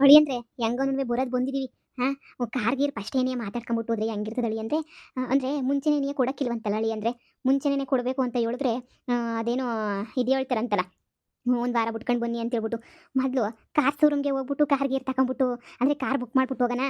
ಅಳಿ ಅಂದ್ರೆ ಹೆಂಗೋನು ಬರೋದ್ ಬಂದಿದೀವಿ. ಹಾ ಕಾರ್ ಗೀರ್ ಫಸ್ಟ್ ಏನೇ ಮಾತಾಡ್ಕೊಂಬಿಟ್ಟು ಹೋದ್ರೆ ಅಂದ್ರೆ ಆ, ಅಂದ್ರೆ ಮುಂಚೆನೇ ಕೊಡಕ್ಕಿಲ್ವಂತಲ್ಲ ಅಳಿ ಅಂದ್ರೆ ಮುಂಚೆನೇ ಕೊಡಬೇಕು ಅಂತ ಹೇಳಿದ್ರೆ ಅದೇನೋ ಇದು ಹೇಳ್ತಾರಂತಲ್ಲ ಒಂದು ವಾರ ಬಿಟ್ಕೊಂಡು ಬನ್ನಿ ಅಂತ ಹೇಳ್ಬಿಟ್ಟು. ಮೊದಲು ಕಾರ್ ಶೋರೂಮ್ಗೆ ಹೋಗ್ಬಿಟ್ಟು ಕಾರ್ ಗೀರ್ ತಗೊಂಬಿಟ್ಟು ಅಂದ್ರೆ ಕಾರ್ ಬುಕ್ ಮಾಡ್ಬಿಟ್ಟು ಹೋಗೋಣ.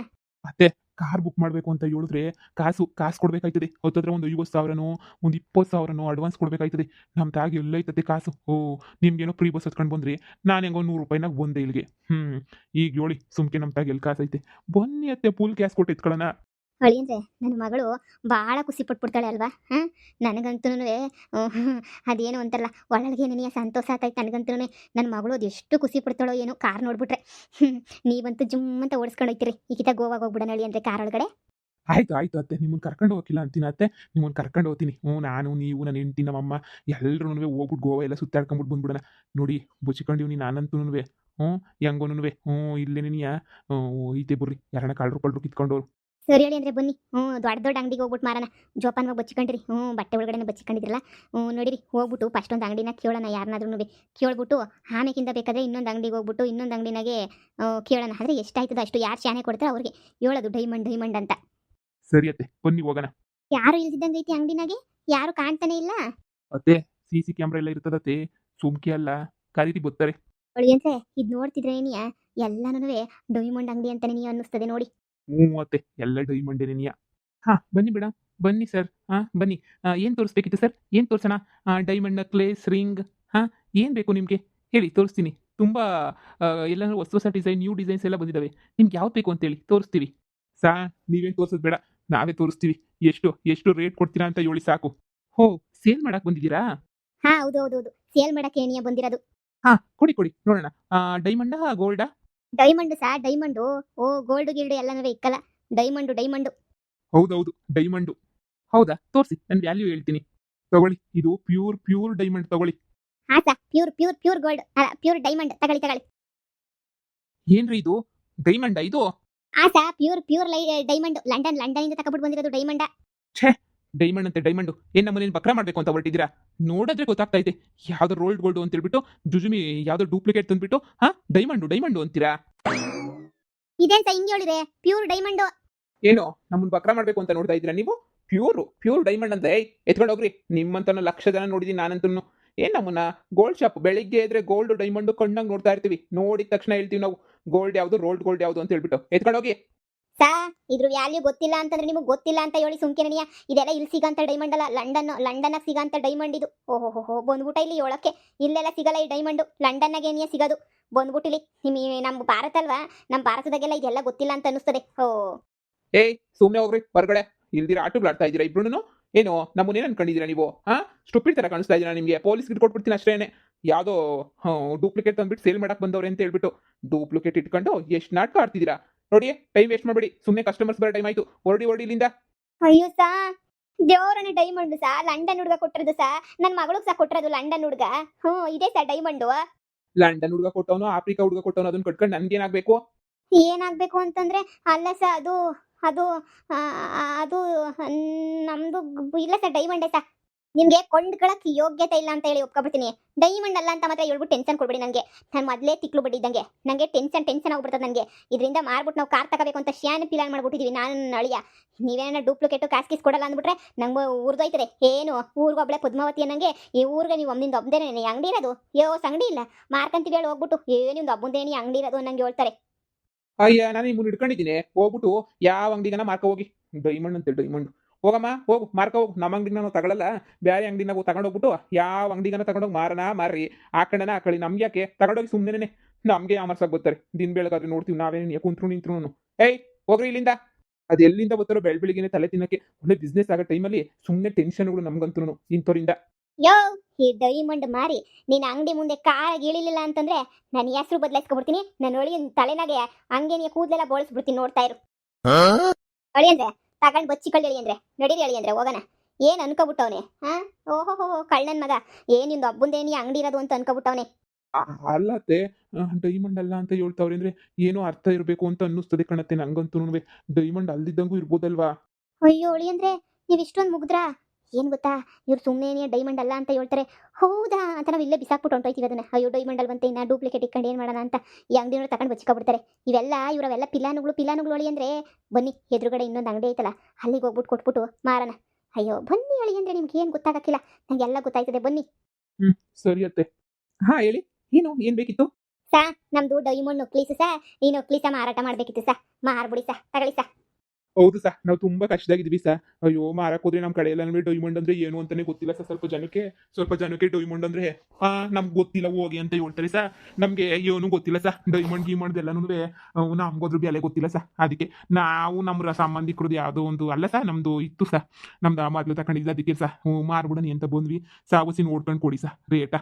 ಅತ್ತೆ ಕಾರ್ ಬುಕ್ ಮಾಡಬೇಕು ಅಂತ ಹೇಳಿದ್ರೆ ಕಾಸು ಕಾಸು ಕೊಡಬೇಕಾಯ್ತದೆ. ಹತ್ತತ್ರ ಒಂದು ಐವತ್ತು ಸಾವಿರನೋ, ಒಂದು ಇಪ್ಪತ್ತು ಸಾವಿರನೋ ಅಡ್ವಾನ್ಸ್ ಕೊಡಬೇಕಾಯ್ತದೆ. ನಮ್ಮ ತಾಗಿ ಎಲ್ಲೈತದೆ ಕಾಸು. ಓ, ನಿಮ್ಗೇನೋ ಫ್ರೀ ಬಸ್ ಹತ್ಕೊಂಡು ಬಂದ್ರಿ ನಾನು ಹೆಂಗೋ ನೂರು ರೂಪಾಯಿನಾಗ ಬಂದೆ ಇಲ್ಲಿಗೆ. ಹ್ಞೂ ಈಗ ಹೇಳಿ ಸುಮ್ಕೆ ನಮ್ಮ ತಾಗಿ ಎಲ್ಲಿ ಕಾಸೈತೆ. ಬನ್ನಿ ಅತ್ತೆ ಫುಲ್ ಕ್ಯಾಶ್ ಕೊಟ್ಟು ಎತ್ಕೊಳ್ಳೋಣ ಅಳಿ ನನ್ನ ಮಗಳು ಭಾಳ ಖುಷಿ ಪಟ್ಬಿಡ್ತಾಳೆ ಅಲ್ವಾ? ಹಾಂ? ನನಗಂತೂ ಅದೇನು ಅಂತಾರಲ್ಲ, ಒಳಗೆ ನನಗೆ ಸಂತೋಷ ಆಗ್ತೈತೆ ನನಗಂತೂ ನನ್ನ ಮಗಳು ಅದು ಎಷ್ಟು ಖುಷಿ ಪಡ್ತಾಳೋ ಏನೋ ಕಾರ್ ನೋಡ್ಬಿಟ್ರೆ. ನೀವಂತ ಜುಮ್ ಅಂತ ಓಡಿಸ್ಕೊಂಡು ಹೋಗ್ತೀರಿ. ಈಗಿತ ಗೋವಾಗ ಹೋಗ್ಬಿಡೋಣ ಅಳಿ ಅಂದ್ರೆ ಕಾರ್ ಒಳಗಡೆ. ಆಯ್ತು ಆಯ್ತು ಅತ್ತೆ ನಿಮ್ಮನ್ನು ಕರ್ಕೊಂಡು ಹೋಗಿಲ್ಲ ಅಂತೀನಿ ಅತ್ತೆ. ನಿಮ್ಮನ್ನು ಕರ್ಕೊಂಡು ಹೋಗ್ತೀನಿ. ಹ್ಞೂ, ನಾನು, ನೀವು, ನನ್ನ ಹೆಂಡತಿ ನಮ್ಮಮ್ಮ ಎಲ್ಲರೂ ಹೋಗ್ಬಿಟ್ಟು ಗೋವಾ ಎಲ್ಲ ಸುತ್ತಾಡ್ಕೊಂಬಿಟ್ಟು ಬಂದ್ಬಿಡೋಣ. ನೋಡಿ, ಬುಚ್ಚಿಕೊಂಡಿವ್ನಿ ನಾನಂತೂ ಹ್ಞೂ ಹೆಂಗೋನು ಹ್ಞೂ ಇಲ್ಲೇ ನೀಯ ಐತೆ ಬರ್ರಿ ಯಾರನ್ನ ಕಳ್ರು ಪಳ್ರು ಕಿತ್ಕೊಂಡವ್ರು. ಸರಿ ಹೇಳಿ ಅಂದ್ರೆ ಬನ್ನಿ. ಹ್ಞೂ ದೊಡ್ಡ ದೊಡ್ಡ ಅಂಗಡಿಗೆ ಹೋಗ್ಬಿಟ್ಟು ಮಾರಣ. ಜೋಪಾನವಾಗಿ ಬಚ್ಚಿಕೊಂಡ್ರಿ. ಹ್ಞೂ ಬಟ್ಟೆ ಒಳಗಡೆ ಬಚ್ಚಿಕೊಂಡಿದ್ರಲ್ಲ. ಹ್ಞೂ ನೋಡಿರಿ ಹೋಗ್ಬಿಟ್ಟು ಫಸ್ಟ್ ಒಂದು ಅಂಗಡಿನ ಕೇಳೋಣ ಯಾರನ್ನಾದ್ರೂ ಕೇಳ್ಬಿಟ್ಟು ಆಮೇಕಿಂದ ಬೇಕಾದ್ರೆ ಇನ್ನೊಂದು ಅಂಗಡಿಗೆ ಹೋಗ್ಬಿಟ್ಟು ಇನ್ನೊಂದು ಅಂಗಡಿನಾಗೆ ಕೇಳೋಣ. ಆದರೆ ಎಷ್ಟಾಯ್ತದ ಅಷ್ಟು ಯಾರು ಶಾನೆ ಕೊಡ್ತಾರೆ ಅವ್ರಿಗೆ ಹೇಳೋದು ಡೈಮಂಡ್ ಡೈಮಂಡ್ ಅಂತ. ಸರಿ ಅತ್ತೆ ಬನ್ನಿ ಹೋಗೋಣ. ಯಾರು ಇಲ್ದಿದ್ದಂಗೆ ಐತಿ ಅಂಗಡಿನಾಗೆ? ಯಾರು ಕಾಣ್ತಾನೆ ಇಲ್ಲ? ಅತ್ತೆ ಸಿ ಸಿ ಕ್ಯಾಮ್ರಾ ಎಲ್ಲ ಇರ್ತದತ್ತೆ. ಸುಮ್ಕೆ ಅಲ್ಲ. ಕರೀತಿ ಬರ್ತಾರೆ ಅಂದ್ರೆ ಇದು ನೋಡ್ತಿದ್ರೆ ನೀ ಎಲ್ಲಾನು ಡೈಮಂಡ್ ಅಂಗಡಿ ಅಂತಾನೆ ನೀ ಅನ್ನಿಸ್ತದೆ ನೋಡಿ. ಹ್ಞೂ ಅತ್ತೆ ಎಲ್ಲ ಡೈಮಂಡ್ ನಿನ್ಯ ಹಾಂ ಬನ್ನಿ ಬೇಡ ಬನ್ನಿ ಸರ್ ಹಾ ಬನ್ನಿ. ಏನು ತೋರಿಸ್ಬೇಕಿತ್ತು ಸರ್ ಏನು ತೋರ್ಸೋಣ? ಡೈಮಂಡ್ ಕ್ಲೇಸ್ ರಿಂಗ್ ಹಾ ಏನು ಬೇಕು ನಿಮಗೆ? ಹೇಳಿ ತೋರಿಸ್ತೀನಿ. ತುಂಬಾ ಎಲ್ಲ ಹೊಸ ಹೊಸ ಡಿಸೈನ್ ನ್ಯೂ ಡಿಸೈನ್ಸ್ ಎಲ್ಲ ಬಂದಿದ್ದಾವೆ ನಿಮ್ಗೆ ಯಾವ್ದು ಬೇಕು ಅಂತೇಳಿ ತೋರಿಸ್ತೀವಿ. ಸಾ ನೀವೇನ್ ತೋರಿಸೋದು ಬೇಡ ನಾವೇ ತೋರಿಸ್ತೀವಿ. ಎಷ್ಟು ಎಷ್ಟು ರೇಟ್ ಕೊಡ್ತೀರಾ ಅಂತ ಹೇಳಿ ಸಾಕು. ಹೋ ಸೇಲ್ ಮಾಡಕ್ ಬಂದಿದ್ದೀರಾ? ಹಾ ಹೌದು ಹೌದು ಹೌದು ಸೇಲ್ ಮಾಡಕ್ಕೆ ಏನಿಯ ಬಂದಿರೋದು? ಹಾ ಕೊಡಿ ಕೊಡಿ ನೋಡೋಣ. ಡೈಮಂಡಾ ಗೋಲ್ಡಾ ಡೈಮಂಡ್ ಸಾ? ಡೈಮಂಡು ಓ ಗೋಲ್ಡ್ ಗಿಲ್ಡ್ ಎಲ್ಲನೂ ಇಕ್ಕಲ್ಲ. ಡೈಮಂಡು ಡೈಮಂಡು ಹೌದೌದು ಡೈಮಂಡು ಹೌದಾ? ತೋರಿಸಿ ನಾನು ವ್ಯಾಲ್ಯೂ ಹೇಳ್ತೀನಿ. ತಗೊಳ್ಳಿ ಇದು ಪ್ಯೂರ್ ಪ್ಯೂರ್ ಡೈಮಂಡ್ ತಗೊಳ್ಳಿ. ಹಾ sir pure pure pure gold ಅಲ್ಲ ಪ್ಯೂರ್ ಡೈಮಂಡ್ ತಗೊಳ್ಳಿ ತಗೊಳ್ಳಿ. ಏನ್ರಿ ಇದು? ಡೈಮಂಡ ಇದು? ಆ ಸಾ ಪ್ಯೂರ್ ಪ್ಯೂರ್ ಲೈ ಡೈಮಂಡ್ ಲಂಡನ್ ಲಂಡನ್ ಇಂದ ತಕಬಿಟ್ಟು ಬಂದಿರೋದು ಡೈಮಂಡ ಡೈಮಂಡ್ ಅಂತ ಡೈಮಂಡು ಏನ್ ನಮ್ಮನೇನು ಬಕ್ರ ಮಾಡ್ಬೇಕು ಅಂತ ಹೊರಟಿದ್ದೀರಾ? ನೋಡಿದ್ರೆ ಗೊತ್ತಾಗ್ತಾ ಇದೆ. ಯಾವ್ದೋ ರೋಲ್ಡ್ ಗೋಲ್ಡ್ ಅಂತ ಹೇಳ್ಬಿಟ್ಟು ಜುಜುಮಿ ಯಾವ್ದೋ ಡೂಪ್ಲಿಕೇಟ್ ತಂದ್ಬಿಟ್ಟು ಹಾ ಡೈಮಂಡು ಡೈಮಂಡು ಅಂತೀರಾ? ಇದೇನ್ ಹಿಂಗ್ ಹಿಂಗೆ ಹೇಳಿದ್ರೆ ಪ್ಯೂರ್ ಡೈಮಂಡ್ ಏನು? ನಮ್ಮನ್ನ ಬಕ್ರ ಮಾಡ್ಬೇಕು ಅಂತ ನೋಡ್ತಾ ಇದ್ದೀರಾ ನೀವು? ಪ್ಯೂರ್ ಪ್ಯೂರ್ ಡೈಮಂಡ್ ಅಂತ ಏಯ್ ಎತ್ಕೊಂಡು ಹೋಗ್ರಿ. ನಿಮ್ಮಂತ ಲಕ್ಷ ಜನ ನೋಡಿದೀನಿ ನಾನಂತೂ ಏನ್ ನಮ್ಮನ್ನ? ಗೋಲ್ಡ್ ಶಾಪ್ ಬೆಳಿಗ್ಗೆ ಇದ್ರೆ ಗೋಲ್ಡ್ ಡೈಮಂಡ್ ಕಣ್ಣಂಗ್ ನೋಡ್ತಾ ಇರ್ತೀವಿ. ನೋಡಿದ ತಕ್ಷಣ ಹೇಳ್ತೀವಿ ನಾವು ಗೋಲ್ಡ್ ಯಾವ್ದು ರೋಲ್ಡ್ ಗೋಲ್ಡ್ ಯಾವ್ದು ಅಂತ ಹೇಳ್ಬಿಟ್ಟು. ಎತ್ಕೊಂಡು ಹೋಗಿ. ಸಾ ಇದ್ರ ವ್ಯಾಲ್ಯೂ ಗೊತ್ತಿಲ್ಲ ಅಂತಂದ್ರೆ ನಿಮಗೆ ಗೊತ್ತಿಲ್ಲ ಅಂತ ಹೇಳಿ ಸುಮ್ಕಿರಣಿಯ ಇದೆಲ್ಲ ಇಲ್ಲಿ ಸಿಗಂತ ಡೈಮಂಡ್ ಅಲ್ಲ ಲಂಡನ್ ಲಂಡನ್ ಸಿಗಂತ ಡೈಮಂಡ್ ಇದು. ಓಹೋ ಹೋ ಹೋ ಬಂದ್ಬಿಟ್ಟ ಇಲ್ಲಿ ಯೋಳಕ್ಕೆ ಇಲ್ಲೆಲ್ಲ ಸಿಗಲ್ಲ ಈ ಡೈಮಂಡ್ ಲಂಡನ್ ಏನಿಯ ಸಿಗೋದು? ಬಂದ್ಬಿಟ್ಟು ನಿಮ್ ನಮ್ ನಮ್ಮ ಭಾರತ ಅಲ್ವಾ? ನಮ್ಮ ಭಾರತದಾಗೆಲ್ಲ ಇದೆಲ್ಲ ಗೊತ್ತಿಲ್ಲ ಅಂತ ಅನಿಸ್ತದೆ ಓ ಏಯ್ ಸುಮ್ಮನೆ ಹೋಗ್ರಿ ಹೊರಗಡೆ. ಇಲ್ದಿರ ಆಟಗಳಾಡ್ತಾ ಇದ್ದೀರಾ ಇಬ್ರು ಏನು ನಮ್ಮನ್ನೇನು ಅನ್ಕೊಂಡಿದ್ದೀರಾ ನೀವು? ಹಾ? ಸ್ಟುಪಿಡ್ ತರ ಕಾಣಿಸ್ತಾ ಇದ್ದೀರಾ ನಿಮಗೆ? ಪೊಲೀಸ್ ಕೊಟ್ಬಿಡ್ತೀನಿ ಅಷ್ಟೇನೆ. ಯಾವುದೋ ಡೂಪ್ಲಿಕೇಟ್ ತಂದ್ಬಿಟ್ಟು ಸೇಲ್ ಮಾಡಕ್ ಬಂದವ್ರೆ ಅಂತ ಹೇಳ್ಬಿಟ್ಟು ಡೂಪ್ಲಿಕೇಟ್ ಇಟ್ಕೊಂಡು ಎಷ್ಟು ನಾಟಕ ಆಡ್ತಿದ್ದೀರಾ? ನೋಡಿ ಟೈಮ್ ವೇಸ್ಟ್ ಮಾಡಬೇಡಿ. ಸುಮ್ಮನೆ ಕಸ್ಟಮರ್ಸ್ ಬರೋ ಟೈಮ್ ಆಯ್ತು. ಹೊರಡಿ ಹೊರಡಿ ಇಲ್ಲಿಂದ. ಅಯ್ಯೋ ಸಾ. ದೇವರನ್ನ ಡೈಮಂಡ್ ಸಾ. ಲಂಡನ್ ಹುಡುಗ ಕೊಟ್ಟಿರೋದು ಸಾ. ನನ್ನ ಮಗಳಿಗೆ ಸಾ ಕೊಟ್ಟಿರೋದು ಲಂಡನ್ ಹುಡುಗ. ಹ್ಞೂ ಇದೆ ಸಾ ಡೈಮಂಡು. ಲಂಡನ್ ಹುಡುಗ ಕೊಟ್ಟವನು, ಆಫ್ರಿಕಾ ಹುಡುಗ ಕೊಟ್ಟವನು, ಅದನ್ನ ಕಟ್ಕೊಂಡು ನನ್ಗೇನಾಗಬೇಕು? ಏನಾಗಬೇಕು ಅಂತಂದ್ರೆ, ಅಲ್ಲ ಸರ್, ಅದು ಅದು ಅದು, ನಮ್ದು, ಇಲ್ಲ ಸರ್ ಡೈಮಂಡೇ ಸಾ ನಿಮ್ಗೆ ಕೊಂಡ್ಕೊಳಕ್ ಯೋಗ್ಯತೆ ಇಲ್ಲ ಅಂತ ಹೇಳಿ ಒಪ್ಕೊಬಿಡ್ತೀನಿ. ಡೈಮಂಡ್ ಅಲ್ಲ ಅಂತ ಮಾತ್ರ ಹೇಳ್ಬಿಟ್ಟು ಟೆನ್ಷನ್ ಕೊಡ್ಬೇಡಿ ನನಗೆ ನಾನು ಮೊದಲೇ ತಿಕ್ಲು ಬಿಟ್ಟಿದ್ದಂಗೆ ನನಗೆ ಟೆನ್ಷನ್ ಟೆನ್ಷನ್ ಆಗ್ಬಿಡ್ತದೆ ನನಗೆ ಇದರಿಂದ ಮಾರ್ಬಿಟ್ಟು ನಾವು ಕಾರ್ ತಗೋಬೇಕು ಅಂತ ಶ್ಯಾನ್ ಪ್ಲಾನ್ ಮಾಡ್ಬಿಟ್ಟಿದೀವಿ ನಾನು ನನ್ನ ಅಳಿಯ. ನೀವೇನ ಡೂಪ್ಲಿಕೇಟು ಕಾಸ್ ಕೀಸ್ ಕೊಡಲ್ಲ ಅಂದ್ಬಿಟ್ರೆ ನಂಗೆ ಊರ್ದೋಯ್ತದೆ ಏನು? ಊರ್ಗ ಒಬ್ಬಳೆ ಪದ್ಮಾವತಿ ಅನ್ನಂಗೆ ಈ ಊರಿಗೆ ನೀವು ಒಮ್ಮಿಂದ ಒಬ್ಬದೇನೆ ಅಂಗಡಿ ಇರೋದು? ಯೋ ಅಂಗಡಿ ಇಲ್ಲ. ಮಾರ್ಕಂತೀವಿ ಹೇಳಿ ಹೋಗ್ಬಿಟ್ಟು ಏನಿಂದ ಒಬ್ಬಂದೇನಿ ಅಂಗಡಿ ಇರೋದು? ಅನ್ನಂಗೆ ಹೇಳ್ತಾರೆ. ಅಯ್ಯ, ನಾನು ಇಟ್ಕೊಂಡಿದ್ದೀನಿ ಹೋಗ್ಬಿಟ್ಟು ಯಾವ ಅಂಗಡಿಗನ ಮಾರ್ಕ ಹೋಗಿ. ಡೈಮಂಡ್ ಅಂತ ಡೈಮಂಡ್ ಹೋಗಮ್ಮ ಹೋಗು ಮಾರ್ಕ ಹೋಗು. ನಮ್ಮ ಅಂಗಡಿಗೆ ನಾನು ತಗೊಳಲ್ಲ. ಬೇರೆ ಅಂಗಡಿನಾಗ ತಗೊಂಡೋಗ್ಬಿಟ್ಟು ಯಾವ ಅಂಗಡಿಗನ ತಗೊಂಡೋಗಿ ಮಾರನ ಕಡೆನ ಆ ಕಳಿ ನಮ್ಗೆ ಯಾಕೆ? ತಗೊಂಡೋಗಿ ಸುಮ್ಮನೆ ನಮಗೆ ಅಮರ್ಸಕ್ ಬರ್ತಾರೆ ದಿನ ಬೆಳಗಾದ್ರೆ ನೋಡ್ತೀವಿ ನಾವೇನು ಕುಂತ್ರು ನಿಂತ್ರು ಏಯ್ ಹೋಗ್ರಿ ಇಲ್ಲಿಂದ. ಅದು ಎಲ್ಲಿಂದ ಬರ್ತಾರೋ ಬೆಳ್ ಬೆಳಿಗ್ಗೆ ತಲೆ ತಿನ್ನಕ್ಕೆ. ಒಳ್ಳೆ ಬಿಸ್ನೆಸ್ ಆಗೋ ಟೈಮಲ್ಲಿ ಸುಮ್ಮನೆ ಟೆನ್ಷನ್ಗಳು ನಮ್ಗಂತೂ ಇಂಥವ್ರಿಂದ. ಯೋ ಈ ಡೈಮಂಡ್ ಮಾರಿ. ನೀನ್ ಅಂಗಡಿ ಮುಂದೆ ಕಾರ್ ಇಳಿಲಿಲ್ಲ ಅಂತಂದ್ರೆ ನಾನು ಹೆಸರು ಬದಲಾಯಿಸ್ಕೊಬಿಡ್ತೀನಿ. ನನ್ನ ಒಳಗಿನ ತಲೆನಾಗೆ ಹಂಗೆ ನೀ ಕೂದಲೆಲ್ಲ ಬೋಳಿಸ್ಬಿಡ್ತೀನಿ ನೋಡ್ತಾ ಇರು. ಅಳಿ ಅಂದ್ರೆ ತಗೊಂಡ್ ಬಚ್ಚಿಕೊಳ್ಳಿ ಹೇಳಿ ಅಂದ್ರೆ ನಡೀರಿ ಹೇಳಿ ಅಂದ್ರೆ ಹೋಗೋಣ. ಏನ್ ಅನ್ಕೋಬಿಟ್ಟವನೆ ಹಾ? ಓಹೋ ಹೋ ಕಳ್ಳನ್ ಮಗ. ಏನಿಂದು ಹಬ್ಬಂದೇನಿ ಅಂಗಡಿ ಇರೋದು ಅಂತ ಅನ್ಕೋಬಿಟ್ಟವನೆ. ಅಲ್ಲತ್ತೆ ಡೈಮಂಡ್ ಅಲ್ಲ ಅಂತ ಹೇಳ್ತಾವ್ರೆ ಅಂದ್ರೆ ಏನೋ ಅರ್ಥ ಇರಬೇಕು ಅಂತ ಅನ್ನಿಸ್ತದೆ ಕಣತ್ತೆ ನಂಗಂತೂ ಡೈಮಂಡ್ ಅಲ್ದಿದ್ದಂಗೂ ಇರ್ಬೋದಲ್ವಾ? ಅಯ್ಯೋ ಅಳಿ ಅಂದ್ರೆ ನೀವ್ ಇಷ್ಟೊಂದು ಮುಗ್ದ್ರಾ? ಏನು ಗೊತ್ತಾ? ಇವ್ರು ಸುಮ್ಮನೆ ಡೈಮಂಡ್ ಅಲ್ಲ ಅಂತ ಹೇಳ್ತಾರೆ. ಹೌದಾ? ಅಂತ ನಾವು ಇಲ್ಲೇ ಬಿಸಾಕ್ಬಿಟ್ಟು ಹೊಂಟೋಯ್ತೀವಿ ಅದನ್ನ. ಅಯ್ಯೋ ಡೈಮಂಡ್ ಅಲ್ವಂತೆ ಇನ್ನ ಡೂಪ್ಲಿಕೇಟ್ ಇಟ್ಕೊಂಡು ಏನು ಮಾಡೋಣ ಅಂತ. ಈ ತಕೊಂಡು ತಗೊಂಡು ಬಿಡ್ತಾರೆ ಇವೆಲ್ಲ ಇವರವೆಲ್ಲ ಪಿಲಾನುಗಳು ಪಿಲಾನುಗಳು ಅಳಿ ಅಂದರೆ ಬನ್ನಿ ಎದುರುಗಡೆ ಇನ್ನೊಂದು ಅಂಗಡಿ ಐತಲ್ಲ ಅಲ್ಲಿಗೆ ಹೋಗ್ಬಿಟ್ಟು ಕೊಟ್ಬಿಟ್ಟು ಮಾರಣ. ಅಯ್ಯೋ ಬನ್ನಿ ಅಳಿ ಅಂದರೆ ನಿಮ್ಗೆ ಏನು ಗೊತ್ತಾಗಕ್ಕಿಲ್ಲ. ನಂಗೆಲ್ಲ ಗೊತ್ತಾಯ್ತದೆ ಬನ್ನಿ. ಸರಿ ಅತ್ತೆ. ಹಾ ಹೇಳಿ. ಏನು ಏನು ಬೇಕಿತ್ತು? ಸಾ ನಮ್ದು ಡೈಮಂಡ್ ನೊಕ್ಲೀಸು ಸಾ. ಈ ನೊಕ್ಲೀಸ ಮಾರಾಟ ಮಾಡಬೇಕಿತ್ತು ಸಾ. ಮಾರ್ಬಿಡಿ ಸಾ ತಗೊಳ್ಳಿ ಸಾ. ಹೌದು ಸರ್, ನಾವು ತುಂಬಾ ಕಷ್ಟದಾಗಿದ್ವಿ ಸರ್. ಅಯ್ಯೋ, ಮಾರಕ್ ಹೋದ್ರೆ ನಮ್ಮ ಕಡೆ ಎಲ್ಲ ನಮಗೆ ಡೈಮಂಡ್ ಅಂದ್ರೆ ಏನು ಅಂತಾನೆ ಗೊತ್ತಿಲ್ಲ ಸರ್, ಸ್ವಲ್ಪ ಜನಕ್ಕೆ ಸ್ವಲ್ಪ ಜನಕ್ಕೆ ಡೈಮಂಡ್ ಅಂದ್ರೆ, ಆ, ನಮ್ಗೆ ಗೊತ್ತಿಲ್ಲ ಹೋಗಿ ಅಂತ ಹೇಳ್ತಾರೆ ಸರ್. ನಮ್ಗೆ ಏನು ಗೊತ್ತಿಲ್ಲ ಸರ್ ಡೈಮಂಡ್ ಗೀಮಂಡ್ ನಮ್ಗೋದ್ರ ಬೆಲೆ ಗೊತ್ತಿಲ್ಲ ಸರ್. ಅದಕ್ಕೆ ನಾವು ನಮ್ಮ ಸಂಬಂಧಿಕರದ್ದು ಯಾವುದೋ ಒಂದು ಅಲ್ಲ ಸರ್, ನಮ್ದು ಇತ್ತು ಸರ್. ನಮ್ದು ಮೊದಲು ತಗೊಂಡಿದ್ದು ಅದಕ್ಕೆ ಸರ್. ಹ್ಞೂ ಮಾರ್ಬಿಡನಿ ಅಂತ ಬಂದ್ವಿ. ಸಾವಸಿ ನೋಡ್ಕೊಂಡು ಕೊಡಿ ಸರ್ ರೇಟ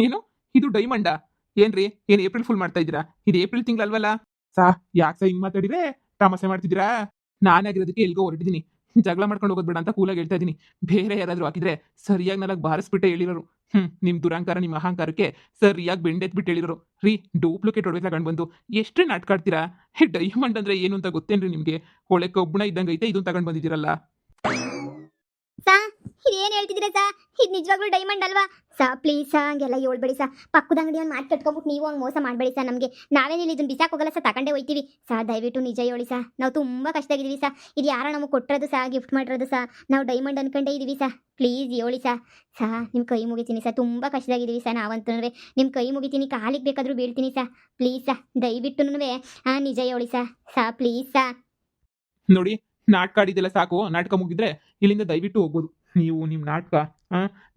ಏನು? ಇದು ಡೈಮಂಡಾ ಏನ್ರಿ? ಏನ್ ಏಪ್ರಿಲ್ ಫುಲ್ ಮಾಡ್ತಾ ಇದ್ದೀರಾ? ಇದು ಏಪ್ರಿಲ್ ತಿಂಗಳಲ್ವಲ್ಲ? ಸಾ, ಯಾಕೆ ಸಾ ಹಿಂಗ್ ಮಾತಾಡಿದ್ರೆ? ತಮಾಷೆ ಮಾಡ್ತಿದ್ದೀರಾ? ನಾನಾಗಿರೋದಕ್ಕೆ ಎಲ್ಗೋ ಹೊರಟಿದ್ದೀನಿ. ಜಗಳ ಮಾಡ್ಕೊಂಡು ಹೋಗೋದು ಬೇಡ ಅಂತ ಕೂಲಾಗಿ ಹೇಳ್ತಾ ಇದ್ದೀನಿ. ಬೇರೆ ಯಾರಾದರೂ ಹಾಕಿದ್ರೆ ಸರಿಯಾಗಿ ನನಗೆ ಬಾರಿಸ್ಬಿಟ್ಟೆ ಹೇಳಿರೋರು. ಹ್ಞೂ ನಿಮ್ಮ ದುರಾಂಕಾರ ನಿಮ್ಮ ಅಹಂಕಾರಕ್ಕೆ ಸರಿಯಾಗಿ ಬೆಂಡೆತ್ಬಿಟ್ಟು ಹೇಳಿರೋರು. ರೀ, ಡೂಪ್ಲಿಕೇಟ್ ಹೊಡೆದ ಕಂಡು ಬಂದು. ಎಷ್ಟು ನಾಟ್ಕಾಡ್ತೀರಾ ಡೈಮಂಡ್ ಅಂದ್ರೆ ಏನು ಅಂತ ಗೊತ್ತೇನ್ರಿ ನಿಮಗೆ? ಹೊಳೆ ಕಬ್ಬಣ ಇದ್ದಂಗೆ ಐತೆ ಇದನ್ನು ತಗೊಂಡ್ ಬಂದಿದ್ದೀರಲ್ಲ. ಇದೇನು ಹೇಳ್ತಿದ್ರೆ ಸಾ? ಇದು ನಿಜವಾಗ್ಲೂ ಡೈಮಂಡ್ ಅಲ್ವಾ? ಸಾ ಪ್ಲೀಸ್ ಸಾ, ಹಂಗೆಲ್ಲ ಹೇಳ್ಬೇಡಿ ಸಾ. ಪಕ್ಕದ ಅಂಗಡಿ ಒಂದು ಮಾತು ಕಟ್ಕೊಬಿಟ್ಟು ನೀವು ಹಂಗೆ ಮೋಸ ಮಾಡಬೇಡಿ ಸಾ ನಮಗೆ. ನಾವೇನಿಲ್ಲ ಇದನ್ನ ಬಿಸಾಕ್ ಹೋಗಲ್ಲ ಸಾ, ತಗೊಂಡೇ ಹೋಯ್ತೀವಿ. ಸಾ, ದಯವಿಟ್ಟು ನಿಜ ಹೇಳಿ ಸಾ. ನಾವು ತುಂಬ ಕಷ್ಟದಾಗಿದ್ದೀವಿ ಸಾ. ಇದು ಯಾರೋ ನಮಗೆ ಕೊಟ್ಟಿರೋದು ಸಾ ಗಿಫ್ಟ್ ಮಾಡಿರೋದು ಸಾ. ನಾವು ಡೈಮಂಡ್ ಅನ್ಕೊಂಡೇ ಇದೀವಿ ಸಾ. ಪ್ಲೀಸ್ ಹೇಳಿ ಸಾ. ಸಾ ನಿಮ್ಮ ಕೈ ಮುಗಿತೀನಿ ಸಾ. ತುಂಬ ಕಷ್ಟದಾಗಿದ್ದೀವಿ ಸಾ ನಾವಂತಂದ್ರೆ ನಿಮ್ಮ ಕೈ ಮುಗಿತೀನಿ, ಕಾಲಿಗೆ ಬೇಕಾದರೂ ಬೀಳ್ತೀನಿ ಸಾ. ಪ್ಲೀಸ್ ಸಾ, ದಯವಿಟ್ಟು ಹಾಂ, ನಿಜ ಹೇಳಿ ಸಾ. ಸಾ ಪ್ಲೀಸ್ ಸಾ. ನೋಡಿ, ನಾಟಕ ಆಡಿದೆಲ್ಲ ಸಾಕು. ನಾಟಕ ಮುಗಿದ್ರೆ ಇಲ್ಲಿಂದ ದಯವಿಟ್ಟು ಹೋಗ್ಬೋದು. ನೀವು ನಿಮ್ಮ ನಾಟಕ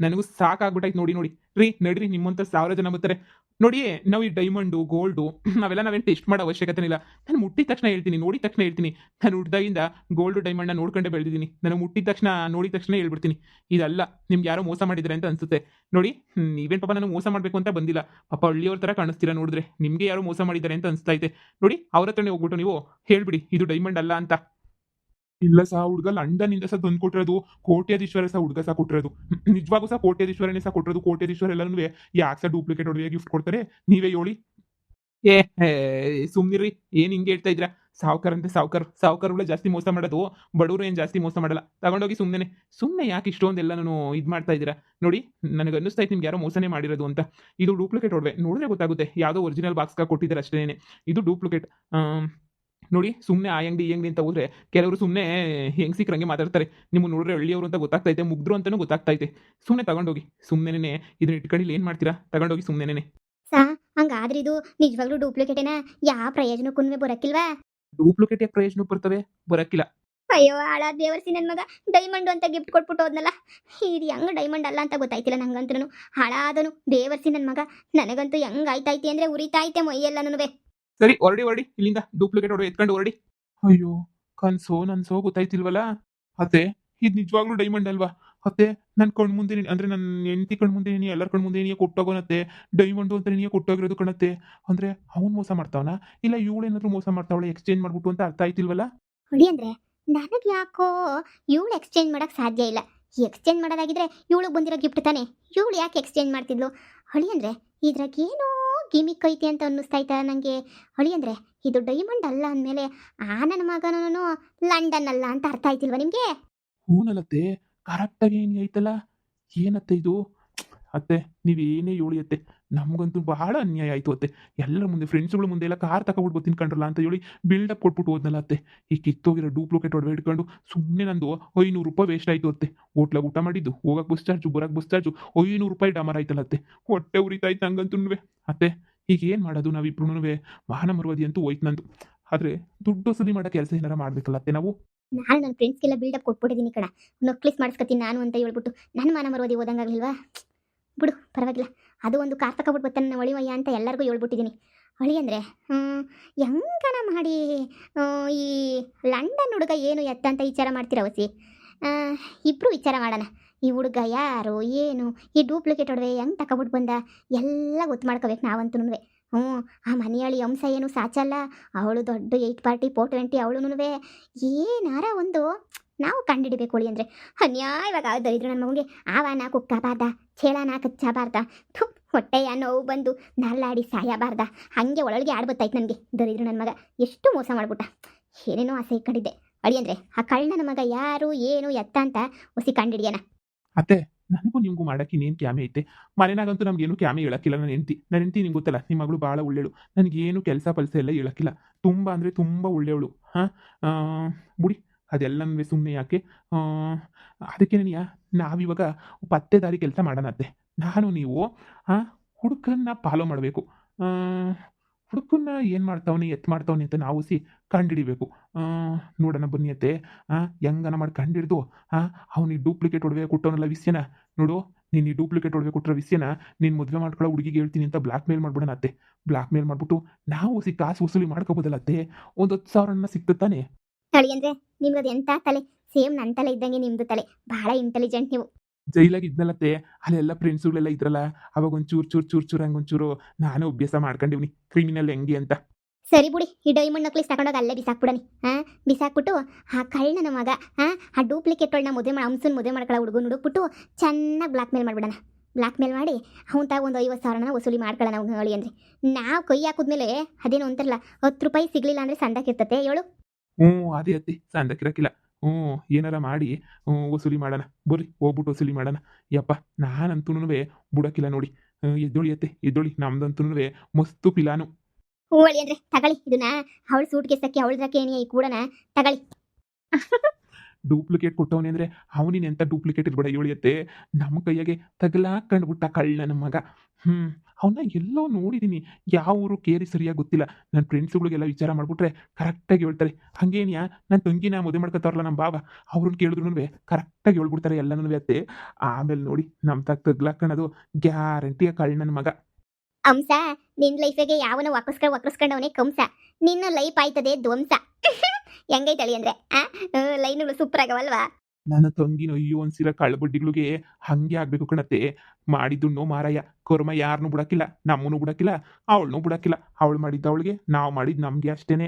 ನನಗೂ ಸಾಕಾಗ್ಬಿಟ್ಟೈತೆ ನೋಡಿ ನೋಡಿ. ರೀ, ನಡ್ರಿ, ನಿಮ್ಮಂತ ಸಾವಿರ ಜನ ಬರ್ತಾರೆ. ನೋಡಿ ನಾವು ಈ ಡೈಮಂಡು ಗೋಲ್ಡು ನಾವೆಲ್ಲ ನಾವೇನು ಟೆಸ್ಟ್ ಮಾಡೋ ಅವಶ್ಯಕತೆ ಇಲ್ಲ. ನಾನು ಮುಟ್ಟಿದ ತಕ್ಷಣ ಹೇಳ್ತೀನಿ, ನೋಡಿದ ತಕ್ಷಣ ಹೇಳ್ತೀನಿ. ನಾನು ಹುಡ್ದಾಗಿಂದ ಗೋಲ್ಡು ಡೈಮಂಡ್ನ ನೋಡ್ಕೊಂಡೇ ಬೆಳೆದಿದ್ದೀನಿ. ನಾನು ಮುಟ್ಟಿದ ತಕ್ಷಣ, ನೋಡಿದ ತಕ್ಷಣ ಹೇಳ್ಬಿಡ್ತೀನಿ. ಇದಲ್ಲ, ನಿಮ್ಗೆ ಯಾರೋ ಮೋಸ ಮಾಡಿದ್ರೆ ಅಂತ ಅನ್ಸುತ್ತೆ. ನೋಡಿ, ನೀವೇನ್ ಪಾಪ ನಾನು ಮೋಸ ಮಾಡಬೇಕು ಅಂತ ಬಂದಿಲ್ಲ. ಪಾಪ ಹಳ್ಳಿಯವ್ರ ಥರ ಕಾಣಿಸ್ತೀರಾ ನೋಡಿದ್ರೆ. ನಿಮಗೆ ಯಾರೋ ಮೋಸ ಮಾಡಿದ್ದಾರೆ ಅಂತ ಅನಿಸ್ತಾ ಇದೆ ನೋಡಿ, ಅವ್ರ ಹತ್ರನೇ ಹೋಗ್ಬಿಟ್ಟು ನೀವು ಹೇಳ್ಬಿಡಿ, ಇದು ಡೈಮಂಡ್ ಅಲ್ಲ ಅಂತ. ಇಲ್ಲ ಸಹ ಹುಡುಗ ಇಂದ ಸಹ ತಂದು ಕೊಟ್ಟಿರೋದು ಕೋಟ್ಯಾಧೀಶ್ವರ ಸಹ ಹುಡುಗ ಸಹ ಕೊಟ್ಟಿರೋದು. ನಿಜವಾಗೂ ಸಹ ಕೋಟ್ಯಾಧೀಶ್ವರನೇ ಸಹ ಕೊಟ್ಟಿರೋದು. ಕೋಟ್ಯಾಧೀಶ್ವರ ಎಲ್ಲನೂ ಯಾಕೆ ಸಹ ಡೂಪ್ಲಿಕೇಟ್ ಗಿಫ್ಟ್ ಕೊಡ್ತಾರೆ? ನೀವೇ ಹೇಳಿ. ಏ ಸುಮ್ನಿರಿ ಏನ್ ಹಿಂಗೆ ಹೇಳ್ತಾ ಇದ್ರ ಸಾವ್ಕಾರ ಅಂತ ಸಾವುಕಾರ, ಸಾವ್ಕಾರಗಳೇ ಜಾಸ್ತಿ ಮೋಸ ಮಾಡೋದು. ಬಡವರು ಏನ್ ಜಾಸ್ತಿ ಮೋಸ ಮಾಡಲ್ಲ. ತಗೊಂಡೋಗಿ ಸುಮ್ಮನೆ ಸುಮ್ಮನೆ ಯಾಕೆ ಇಷ್ಟೊಂದೆಲ್ಲನೂ ಇದು ಮಾಡ್ತಾ ಇದ್ದೀರಾ? ನೋಡಿ ನನಗೆ ಅನ್ನಿಸ್ತಾ ಇತ್ತು ನಿಮ್ಗೆ ಯಾರೋ ಮೋಸನೇ ಮಾಡಿರೋದು ಅಂತ. ಇದು ಡೂಪ್ಲಿಕೇಟ್ ಒಡವೆ ನೋಡಿದ್ರೆ ಗೊತ್ತಾಗುತ್ತೆ. ಯಾವುದೋ ಒರಿಜಿನಲ್ ಬಾಕ್ಸ್ಗೆ ಕೊಟ್ಟಿದ್ದಾರೆ ಅಷ್ಟೇನೆ. ಇದು ಡೂಪ್ಲಿಕೇಟ್ ನೋಡಿ ಸುಮ್ಮನೆ ಆ ಅಂಗಡಿ ಈ ಅಂಗಡಿ ಅಂತ ಹೋದ್ರೆ ಕೆಲವರು ಸುಮ್ಮನೆ ಹೆಂಗ್ ಸಿಕ್ಕರಂಗೆ ಮಾತಾಡ್ತಾರೆ? ನಿಮ್ಮ ನೋಡ್ರೆ ಹಳ್ಳಿಯವರು ಅಂತ ಗೊತ್ತಾಗ್ತೈತೆ ಮುಗ್ದ್ರು ಅಂತಾನೂ ಗೊತ್ತಾಗ್ತೈತೆ. ಸುಮ್ಮನೆ ತಗೊಂಡೋಗಿ ಸುಮ್ಮನೆ ಇದನ್ನ ಇಟ್ಕೊಂಡು ಏನು ಮಾಡ್ತೀರಾ? ತಗೊಂಡೋಗಿ ಸುಮ್ಮನೆ ಸಾ ಹಂಗಾದ್ರೆ ಇದು ನಿಜವಾಗ್ಲೂ ಡೂಪ್ಲಿಕೇಟೇನ ಯಾವ ಪ್ರಯೋಜನಕ್ಕೂ ಬರಕ್ಕಿಲ್ವಾ? ಡೂಪ್ಲಿಕೇಟ್ ಯಾಕೆ ಪ್ರಯೋಜನ ಬರ್ತವೆ ಬರಕ್ಕಿಲ್ಲ. ಅಯ್ಯೋ ಹಾಳ ದೇವರ್ಸಿ ನನ್ನ ಮಗ. ಡೈಮಂಡ್ ಅಂತ ಗಿಫ್ಟ್ ಕೊಟ್ಬಿಟ್ಟು ಹೋದ್ನಲ್ಲ? ಇದು ಹೆಂಗ್ ಡೈಮಂಡ್ ಅಲ್ಲ ಅಂತ ಗೊತ್ತಾಯ್ತಿಲ್ಲ ನಂಗಂತ್ರನು ಹಾಳಾದನು ದೇವರ್ಸಿ ನನ್ನ ಮಗ. ನನಗಂತೂ ಹೆಂಗ್ ಆಯ್ತೈತಿ ಅಂದ್ರೆ ಉರಿತಾಯ್ತೆ ಮೈಯೆಲ್ಲನೂ ಸರಿ, ಹೊರಡಿ ಹೊರಡಿ. ಇಲ್ಲಿಂದ ಡೂಪ್ಲಿಕೇಟ್ ಹೊಡೆ ಎತ್ಕೊಂಡು ಹೊರಡಿ. ಅಯ್ಯೋ, ಕನ್ಸೋ, ನನ್ಸೋ ಗೊತ್ತಾಯ್ತಿಲ್ವಲ್ಲ? ಅತ್ತೆ, ಇದು ನಿಜವಾಗ್ಲೂ ಡೈಮಂಡ್ ಅಲ್ವಾ? ಅತ್ತೆ ನನ್ನ ಕಣ್ ಮುಂದೆ ನೀನ್- ಅಂದ್ರೆ ನನ್ನ ಹೆಂಡತಿ ಕಣ್ ಮುಂದೆ ನೀನು ಎಲ್ಲರ ಕಣ್ ಮುಂದೆ ನೀ ಕೊಟ್ಟೋಗೋನತ್ತೆ. ಡೈಮಂಡು ಅಂತ ನೀ ಕೊಟ್ಟೋಗಿರೋದು ಕಣತ್ತೆ. ಅಂದ್ರೆ ಅವ್ನು ಮೋಸ ಮಾಡ್ತಾವನ? ಇಲ್ಲ ಇವಳೇನಾದ್ರೂ ಮೋಸ ಮಾಡ್ತಾವಳೆ ಎಕ್ಸ್ಚೇಂಜ್ ಮಾಡ್ಬಿಟ್ಟು ಅಂತ ಅರ್ಥ ಆಯ್ತಿಲ್ವಲ್ಲ? ಹೊಡಿ ಅಂದ್ರೆ, ನನಗೆ ಯಾಕೋ ಇವಳು ಎಕ್ಸ್ಚೇಂಜ್ ಮಾಡಕ್ ಸಾಧ್ಯ ಇಲ್ಲ. ಎಕ್ಸ್ಚೇಂಜ್ ಮಾಡೋದಾಗಿದ್ರೆ ಇವಳಿಗೆ ಬಂದಿರೋ ಗಿಫ್ಟ್ ತಾನೆ? ಇವಳು ಯಾಕೆ ಎಕ್ಸ್ಚೇಂಜ್ ಮಾಡ್ತಿದ್ಲು? ಹಳಿ ಅಂದ್ರೆ, ಇದ್ರಾಗ ಏನೋ ಗಿಮಿಕ್ ಐತಿ ಅಂತ ಅನ್ನಿಸ್ತಾ ಇದ್ದ ನನಗೆ ಹೊಳಿ ಅಂದ್ರೆ ಇದು ಡೈಮಂಡ್ ಅಲ್ಲ ಅಂದಮೇಲೆ ಆ ನನ್ನ ಮಗನೂ ಲಂಡನ್ ಅಲ್ಲ ಅಂತ ಅರ್ಥ ಆಯ್ತಿಲ್ವಾ ನಿಮಗೆ ಹೂನಲ್ಲತ್ತೆ ಕರೆಕ್ಟಾಗಿ ಏನು ಐತಲ್ಲ? ಏನತ್ತೆ ಇದು? ಅತ್ತೆ, ನೀವೇನೇ ಅತ್ತೆ ನಮಗಂತೂ ಬಹಳ ಅನ್ಯಾಯ ಆಯ್ತು ಅತ್ತೆ. ಎಲ್ಲರ ಮುಂದೆ ಫ್ರೆಂಡ್ಸ್ಗಳ ಮುಂದೆ ಎಲ್ಲ ಕಾರ್ ತಗೊಂಡ್ಬಿಟ್ಟು ತಿನ್ಕೊಂಡ್ರಲ್ಲ ಅಂತ ಹೇಳಿ ಬಿಲ್ಡಪ್ ಕೊಟ್ಬಿಟ್ಟು ಹೋದ್ನಲ್ಲ ಅತ್ತೆ. ಈ ಕಿತ್ತೋಗಿರೋ ಡೂಪ್ಲಿಕೇಟ್ ಒಡವೆ ಇಟ್ಕೊಂಡು ಸುಮ್ಮನೆ ನಂದು ಐನೂರು ರೂಪಾಯಿ ವೇಸ್ಟ್ ಆಯ್ತು ಅತ್ತೆ. ಹೋಟ್ಲಾಗ ಊಟ ಮಾಡಿದ್ದು ಹೋಗಕ್ಕೆ ಬಸ್ ಚಾರ್ಜು ಬರಕ್ಕೆ ಬಸ್ ಚಾರ್ಜು ಐನೂರು ರೂಪಾಯಿ ಡಮರ್ ಆಯ್ತಲ್ಲ ಅತ್ತೆ. ಹೊಟ್ಟೆ ಉರಿತಾಯ್ತು ನಂಗಂತೂ ಅತ್ತೆ, ಈಗ ಏನು ಮಾಡೋದು ನಾವಿಬ್ರು ವಾಹನ ಮರುವದಿ ಅಂತೂ ಹೋಯ್ತು ನಂದು. ಆದರೆ ದುಡ್ಡು ಸುದ್ದಿ ಮಾಡೋ ಕೆಲಸ ಏನಾರ ಮಾಡಬೇಕಲ್ಲ ಅತ್ತೆ ನಾವು? ನಾನು ನನ್ನ ಫ್ರೆಂಡ್ಸ್ಗೆಲ್ಲ ಬಿಲ್ಡಪ್ ಕೊಟ್ಬಿಟ್ಟಿದ್ದೀನಿ ಕಣ. ನೊಕ್ಲಿಸ್ ಮಾಡಿಸ್ಕೊತೀನಿ ನಾನು ಅಂತ ಹೇಳ್ಬಿಟ್ಟು ನನ್ನ ಮಾನ ಮರೋದಿ ಓದಂಗಾಗ್ಲಿಲ್ವಾ ಬಿಡು, ಪರವಾಗಿಲ್ಲ. ಅದು ಒಂದು ಕಾರ್ತಕ ಬರ್ತಾನೆ ನನ್ನ ಒಳಿವಯ್ಯ ಅಂತ ಎಲ್ಲರಿಗೂ ಹೇಳ್ಬಿಟ್ಟಿದ್ದೀನಿ. ಹೊಳಿ ಅಂದರೆ ಹೆಂಗನ ಮಾಡಿ ಈ ಲಂಡನ್ ಹುಡುಗ ಏನು ಎತ್ತ ಅಂತ ವಿಚಾರ ಮಾಡ್ತೀರ ವಸಿ? ಇಬ್ಬರು ವಿಚಾರ ಮಾಡೋಣ. ಈ ಹುಡುಗ ಯಾರು, ಏನು, ಈ ಡೂಪ್ಲಿಕೇಟ್ ಒಡವೆ ಹೆಂಗೆ ತಕೊಬಿಟ್ಟು ಬಂದ? ಎಲ್ಲ ಗೊತ್ತು ಮಾಡ್ಕೋಬೇಕು ನಾವಂತೂ ಹ್ಞೂ, ಆ ಮನೆಯಾಳಿ ಅಂಶ ಏನು ಸಾಚಲ್ಲ, ಅವಳು ದೊಡ್ಡ ಏಯ್ಟ್ ಪಾರ್ಟಿ ಫೋರ್ ಟ್ವೆಂಟಿ ಅವಳು ಏನಾರ ಒಂದು ನಾವು ಕಂಡಿಡಿಬೇಕು ಒಳಿ ಅಂದರೆ. ಅನ್ಯಾಯವಾಗ ದರಿದ್ರ ನನ್ನ ಮಗುಗೆ ಆವಾನ ಕುಕ್ಕಬಾರ್ದ, ಚೇಳನ ಕಚ್ಚಬಾರ್ದ, ಥು, ಹೊಟ್ಟೆಯ ನೋವು ಬಂದು ನಲ್ಲಾಡಿ ಸಾಯಬಾರ್ದ. ಹಾಗೆ ಒಳಗೆ ಆಡ್ಬತ್ತಾಯ್ತು ನನಗೆ ದರಿದ್ರು ನನ್ನ ಮಗ. ಎಷ್ಟು ಮೋಸ ಮಾಡ್ಬಿಟ್ಟ. ಏನೇನೋ ಆಸೆ ಕಂಡಿದ್ದೆ ಅಡಿ ಅಂದ್ರೆ, ಆ ಕಳ್ಳನ ಮಗ ಯಾರು, ಏನು, ಎತ್ತ ಅಂತ ಹೊಸಿ ಕಂಡಿಡಿಯನ. ಅತ್ತೆ, ನನಗೂ ನಿಮಗೂ ಮಾಡಕ್ಕೆ ಇನ್ನೇನು ಕ್ಯಾಮೆ ಐತೆ? ಮನೆನಾಗಂತೂ ಏನು ಕ್ಯಾಮೆ ಹೇಳಕ್ಕಿಲ್ಲ ನನ್ನ ಹೆಂಡತಿ. ನನ್ನ ಹೆಂಡತಿ ನಿಮ್ಗೆ ಗೊತ್ತಲ್ಲ ನಿಮ್ಮ ಮಗಳು ಭಾಳ ಒಳ್ಳೆಯಳು ನನಗೇನು ಕೆಲಸ ಪಲಸ ಎಲ್ಲ ಹೇಳಕ್ಕಿಲ್ಲ. ತುಂಬ ಅಂದರೆ ತುಂಬ ಒಳ್ಳೆಯವಳು ಹಾಂ? ಬುಡಿ. ಅದೆಲ್ಲನೂ ಸುಮ್ಮನೆ ಯಾಕೆ? ಅದಕ್ಕೆ ನನಗೆ ನಾವಿವಾಗ ಪತ್ತೆದಾರಿ ಕೆಲಸ ಮಾಡೋಣತ್ತೆ ನಾನು ನೀವು ಹುಡುಕನ್ನ ಫಾಲೋ ಮಾಡಬೇಕು. ಹುಡುಕನ್ನ ಏನು ಮಾಡ್ತಾವನೆ ಎತ್ ಮಾಡ್ತಾವನೆ ಅಂತ ನಾವು ಸಿ ಕಂಡಿಡಿಬೇಕು. ಆ, ನೋಡೋಣ ಬನ್ನಿ ಅತ್ತೆ. ಹೆಂಗನ ಮಾಡಿ ಕಂಡಿಡ್ದು? ಹಾಂ ಅವ್ನಿಗೆ ಡೂಪ್ಲಿಕೇಟ್ ಒಡವೆ ಕೊಟ್ಟವನಲ್ಲ ವಿಷಯನ? ನೋಡು ನೀನು ಈ ಡೂಪ್ಲಿಕೇಟ್ ಒಡವೆ ಕೊಟ್ಟಿರೋ ವಿಷಯನ ನೀನು ಮದುವೆ ಮಾಡ್ಕೊಳ್ಳೋ ಹುಡುಗಿಗೆ ಹೇಳ್ತೀನಿ ಅಂತ ಬ್ಲ್ಯಾಕ್ ಮೇಲ್ ಮಾಡ್ಬಿಡೋಣ ಅತ್ತೆ. ಬ್ಲ್ಯಾಕ್ ಮೇಲ್ ಮಾಡ್ಬಿಟ್ಟು ನಾವು ಸಿ ಕಾಸು ವಸೂಲಿ ಮಾಡ್ಕೋಬೋದಲ್ಲ ಅತ್ತೆ. ಒಂದು ಹತ್ತು ಸಾವಿರನ ಸಿಕ್ತಾನೆ ಅಳಿಯಂದ್ರೆ ನಿಮ್ಗದು ಎಂತ ತಲೆ ಸೇಮ್ ನನ್ನ ತಲೆ ಇದ್ದಂಗೆ ನಿಮ್ದು ತಲೆ. ಬಹಳ ಇಂಟೆಲಿಜೆಂಟ್ ನೀವು. ಜೈಲಾಗಿ ಇದ್ನಲ್ಲತ್ತೆ. ಅಲ್ಲೆಲ್ಲ ಫ್ರೆಂಡ್ಸ್ಗಳೆಲ್ಲ ಇದ್ರಲ್ಲ? ಅವಾಗ ಒಂದು ಚೂರ್ ಚೂರ್ ಚೂರು ಚೂರು ಹಂಗೊಂಚೂರು ನಾನು ಅಭ್ಯಾಸ ಮಾಡ್ಕೊಂಡಿವ್ನಿ. ಕ್ರಿಮಿನಲ್ ಹೆಂಗೆ ಅಂತ. ಸರಿ ಬಿಡಿ ಈ ಡೈಮಂಡ್ ನಕ್ಲಿಸ್ ತಗೊಂಡೋಗಿ ಅಲ್ಲೇ ಬಿಸಾಕ್ಬಿಡನಿ. ಹಾ? ಬಿಸಾಕ್ಬಿಟ್ಟು ಆ ಕಳ್ಳನ ಮಗ ಹಾ? ಆ ಡೂಪ್ಲಿಕೇಟ್ ಒಳ್ಳ ಮದುವೆ ಮಾಡಿ ಅಂಸನ್ ಮದುವೆ ಮಾಡ್ಕೊಳ್ಳೋ ಹುಡುಗನ್ ಹುಡುಕ್ಬಿಟ್ಟು ಚೆನ್ನಾಗಿ ಬ್ಲಾಕ್ ಮೇಲ್ ಮಾಡ್ಬಿಡೋಣ. ಬ್ಲಾಕ್ ಮೇಲ್ ಮಾಡಿ ಅವ್ನ ತಾಗ ಒಂದು ಐವತ್ತು ಸಾವಿರನ ವಸೂಲಿ ಮಾಡ್ಕೊಳ್ಳೋಣ ಅವ್ನು ಹೇಳಿ ಅಂದ್ರೆ. ನಾವು ಕೈ ಹಾಕಿದ್ಮೇಲೆ ಅದೇನು ಅಂತಾರಲ್ಲ ಹತ್ತು ರೂಪಾಯಿ ಸಿಗ್ಲಿಲ್ಲ ಅಂದ್ರೆ ಸಂದಕ್ಕಿರ್ತತೆ ಹೇಳು. ಹ್ಞೂ ಅದೇ ಅತ್ತಿ ಕಿರಕಿಲ್ಲ ಹ್ಞೂ ಏನಾರ ಮಾಡಿ ಹ್ಞೂ ವಸೂಲಿ ಮಾಡೋಣ. ಬರ್ರಿ ಹೋಗ್ಬಿಟ್ಟು ವಸೂಲಿ ಮಾಡೋಣ. ಯಪ್ಪ ನಾನಂತೂ ಬುಡಕಿಲ್ಲ ನೋಡಿ. ಹ್ಮ್, ಎದ್ದೊಳಿ ಅತ್ತೆ ಎದ್ದೊಳಿ. ನಮ್ದಂತೂ ಮಸ್ತು ಪಿಲಾನು. ಹ್ಞೂ ಹೇಳಿ ಅಂದ್ರೆ ತಗೊಳ್ಳಿ. ಇದನ್ನ ಅವಳು ಸೂಟ್ ಕೇಸಕ್ಕೆ ಅವಳದಕ್ಕೆ ಈ ಕೂಡನ ತಗೊಳ್ಳಿ. ಡೂಪ್ಲಿಕೇಟ್ ಕೊಟ್ಟವನೇ ಅಂದರೆ ಅವನಿನ ಎಂಥ ಡೂಪ್ಲಿಕೇಟ್ ಇರ್ಬೇಡ ಇಳಿಯತ್ತೆ ನಮ್ಮ ಕೈಯಾಗೆ ತಗಲಾಕಂಡ್ಬಿಟ್ಟ ಕಳ್ಳ ನಮ್ಮ ಮಗ. ಹ್ಞೂ ಅವನ್ನ ಎಲ್ಲೋ ನೋಡಿದ್ದೀನಿ ಯಾವ ಊರು ಕೇರಿ ಸರಿಯಾಗಿ ಗೊತ್ತಿಲ್ಲ. ನನ್ನ ಫ್ರೆಂಡ್ಸ್ಗಳಿಗೆಲ್ಲ ವಿಚಾರ ಮಾಡಿಬಿಟ್ರೆ ಕರೆಕ್ಟಾಗಿ ಹೇಳ್ತಾರೆ. ಹಂಗೇನ್ಯಾ ನನ್ನ ತಂಗಿನ ಮದುವೆ ಮಾಡ್ಕೊತಾರಲ್ಲ ನಮ್ಮ ಬಾಬಾ ಅವ್ರನ್ನ ಕೇಳಿದ್ರು ಕರೆಕ್ಟಾಗಿ ಹೇಳ್ಬಿಡ್ತಾರೆ ಎಲ್ಲನೂ ಅತ್ತೆ. ಆಮೇಲೆ ನೋಡಿ ನಮ್ಮ ತಗ ತಗ್ಲಾಕಣದು ಗ್ಯಾರಂಟಿಯ ಕಳ್ಳ ನನ್ನ ಮಗ. ಅಂಸ, ನಿನ್ ಲೈಫಿಗೆ ಯಾವನ ಒಕ್ಕಸ್ಕ ಒಕ್ಕಸ್ಕೊಂಡವನೇ ಕಂಸ. ನಿನ್ನ ಲೈಫ್ ಆಯ್ತದೆ ಧ್ವಂಸ. ಹೆಂಗೈತಳಿ ಅಂದ್ರೆ? ಆ? ಲೈನ್ಗಳು ಸೂಪರ್ ಆಗವಲ್ವಾ? ನನ್ನ ತಂಗಿನ ಅಯ್ಯೋ ಒಂದ್ಸಿರ ಕಳ್ಬುಡ್ಡಿಗಳಿಗೆ ಹಂಗೆ ಆಗ್ಬೇಕು ಕಣತ್ತೆ. ಮಾಡಿದ್ದುಣ್ಣು ಮಾರಾಯ ಕರ್ಮ ಯಾರನ್ನೂ ಬಿಡಕ್ಕಿಲ್ಲ ನಮ್ಮನ್ನು ಬಿಡಕ್ಕಿಲ್ಲ ಅವಳನ್ನೂ ಬಿಡಕ್ಕಿಲ್ಲ. ಅವಳು ಮಾಡಿದ್ದ ಅವಳಿಗೆ ನಾವು ಮಾಡಿದ್ ನಮ್ಗೆ ಅಷ್ಟೇನೆ.